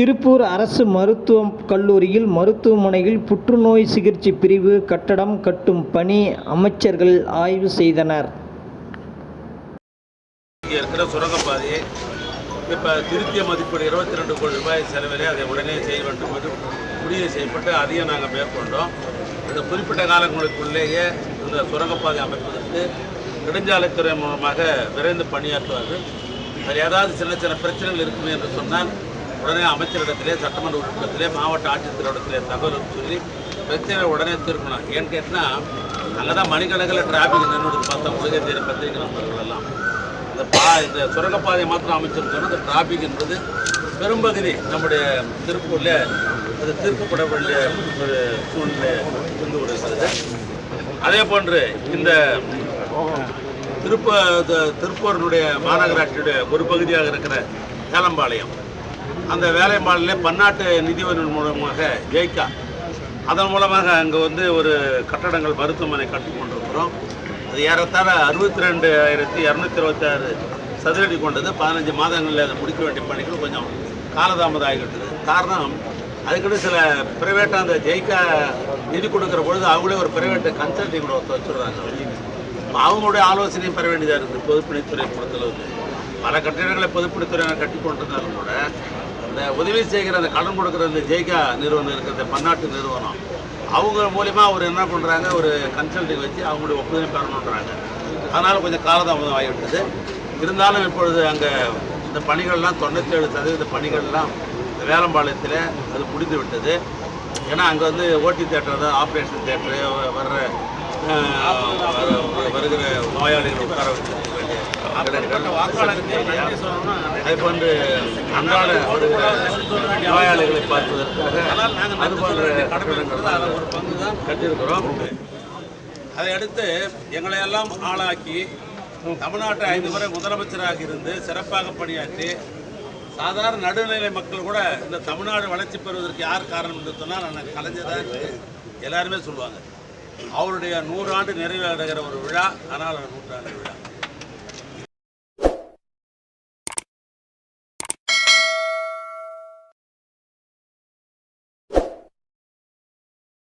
திருப்பூர் அரசு மருத்துவ கல்லூரியில் மருத்துவமனையில் புற்றுநோய் சிகிச்சை பிரிவு கட்டடம் கட்டும் பணி அமைச்சர்கள் ஆய்வு செய்தனர். இங்கே இருக்கிற சுரங்கப்பாதையை இப்போ திருத்திய மதிப்பீடு இருபத்தி ரெண்டு கோடி ரூபாய் செலவிலே அதை உடனே செய்ய வேண்டும் என்று முடிவு செய்யப்பட்டு அதையும் நாங்கள் மேற்கொண்டோம். இந்த குறிப்பிட்ட காலங்களுக்குள்ளேயே இந்த சுரங்கப்பாதை அமைப்பதற்கு நெடுஞ்சாலைத்துறை மூலமாக விரைந்து பணியாற்றுவார்கள். அதில் ஏதாவது சின்ன சின்ன பிரச்சனைகள் இருக்குமே என்று சொன்னால் உடனே அமைச்சரிடத்திலே சட்டமன்ற உறுப்பினத்திலே மாவட்ட ஆட்சித்தலைவரிடத்திலே தகவல் சொல்லி பிரச்சனை உடனே தீர்க்கணும். ஏன்னு கேட்டால் அங்கே தான் மணிக்கணக்கில் டிராஃபிக் நின்று பார்த்தா உலக தேடி பத்திரிகை நண்பர்கள் எல்லாம் இந்த பா இந்த சுரங்கப்பாதை மாத்திரம் அமைச்சிருக்கோம் இந்த டிராஃபிக் என்பது பெரும்பகுதி நம்முடைய திருப்பூரில் அது தீர்க்கப்பட வேண்டிய ஒரு சூழ்நிலை இருந்து வருகிறது. அதே போன்று இந்த திருப்ப த- திருப்பூரினுடைய மாநகராட்சியுடைய ஒரு பகுதியாக இருக்கிற சேலம்பாளையம். அந்த வேலைப்பாடிலே பன்னாட்டு நிதியுதவி மூலமாக ஜெயிக்கா அதன் மூலமாக அங்கே வந்து ஒரு கட்டடங்கள் மருத்துவமனை கட்டி கொண்டிருக்கிறோம். அது ஏறத்தாழ அறுபத்தி ரெண்டு ஆயிரத்தி இரநூத்தி இருபத்தாறு சதுரடி கொண்டது. பதினஞ்சு மாதங்களில் அதை முடிக்க வேண்டிய பணிகள் கொஞ்சம் காலதாமதம் ஆகிவிட்டது காரணம் அதுக்குன்னு சில பிரைவேட்டாக அந்த ஜெயிக்கா நிதி கொடுக்குற பொழுது அவங்களே ஒரு ப்ரைவேட்டு கன்சல்டிங் கூட ஒருத்தர் அவங்களுடைய ஆலோசனையும் பெற வேண்டியதாக இருக்குது பொதுப்பணித்துறை பொறுத்தளவுக்கு பல கட்டிடங்களை பொதுப்பணித்துறையினர் கட்டி கொண்டிருந்தாலும் கூட அந்த உதவி செய்கிற அந்த கடன் கொடுக்குற அந்த ஜெய்கா நிறுவனம் இருக்கிற பன்னாட்டு நிறுவனம் அவங்க மூலிமா அவர் என்ன பண்ணுறாங்க ஒரு கன்சல்டிங் வச்சு அவங்களுடைய ஒப்புதலை பெறணுன்றாங்க அதனால் கொஞ்சம் காலதாமதம் ஆகிவிட்டது. இருந்தாலும் இப்பொழுது அங்கே இந்த பணிகள்லாம் தொண்ணூற்றி ஏழு சதவீத பணிகள்லாம் இந்த வேலம்பாளையத்தில் அது முடிந்து விட்டது ஏன்னா அங்கே வந்து ஓடி தேட்டர் தான் ஆப்ரேஷன் தேட்டரு வர்ற வருகிற நோயாளிகள் உட்கார வச்சு அது போன்று அன்றாட ஒரு நோயாளிகளை பார்ப்பதற்காக அது போன்ற அதில் ஒரு பங்கு தான் கட்டியிருக்கிறோம் அதை எங்களை எல்லாம் ஆளாக்கி தமிழ்நாட்டை ஐந்து முறை முதலமைச்சராக இருந்து சிறப்பாக பணியாற்றி சாதாரண நடுநிலை மக்கள் கூட இந்த தமிழ்நாடு வளர்ச்சி பெறுவதற்கு யார் காரணம் என்று சொன்னால் நான் கலைஞர் எல்லாருமே சொல்லுவாங்க. அவருடைய நூறாண்டு நிறைவேறுகிற ஒரு விழா ஆனால் நூற்றாண்டு விழா.